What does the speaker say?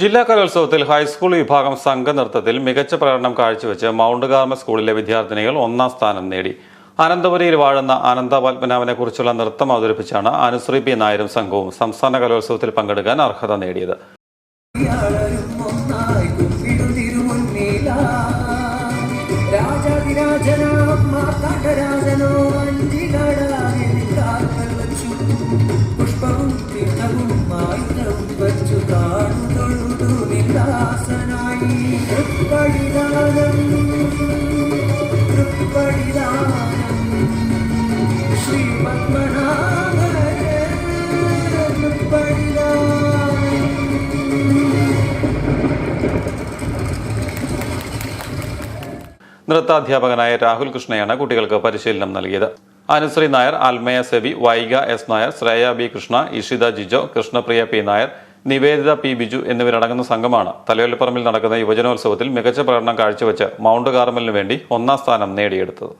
ജില്ലാ കലോത്സവത്തിൽ ഹൈസ്കൂൾ വിഭാഗം സംഘനൃത്തത്തിൽ മികച്ച പ്രകടനം കാഴ്ചവെച്ച് മൗണ്ട് ഗാർമ സ്കൂളിലെ വിദ്യാർത്ഥിനികൾ ഒന്നാം സ്ഥാനം നേടി. അനന്തപുരിയിൽ വാഴുന്ന അനന്ത പത്മനാഭനെ കുറിച്ചുള്ള നൃത്തം അവതരിപ്പിച്ചാണ് അനുശ്രീ പി നായരും സംഘവും സംസ്ഥാന കലോത്സവത്തിൽ പങ്കെടുക്കാൻ അർഹത നേടിയത്. രാജാതിരാജനാ നിന്ദാസനായി തൃപ്പടിദാനം തൃപ്പടിദാനം ശ്രീ നൃത്താധ്യാപകനായ രാഹുൽ കൃഷ്ണയാണ് കുട്ടികൾക്ക് പരിശീലനം നൽകിയത്. Anushree Nair Almaya Sebi Vaiga S Nair Shreya B Krishna Ishita Jijo Krishnapriya P Nair Niveditha P Biju എന്നിവരടങ്ങുന്ന സംഘമാണ് തലയോലപ്പറമ്പിൽ നടക്കുന്ന യുവജനോത്സവത്തിൽ മികച്ച പ്രകടനം കാഴ്ചവെച്ച് മൗണ്ട് കാർമലിന് വേണ്ടി ഒന്നാം സ്ഥാനം നേടിയെടുത്തത്.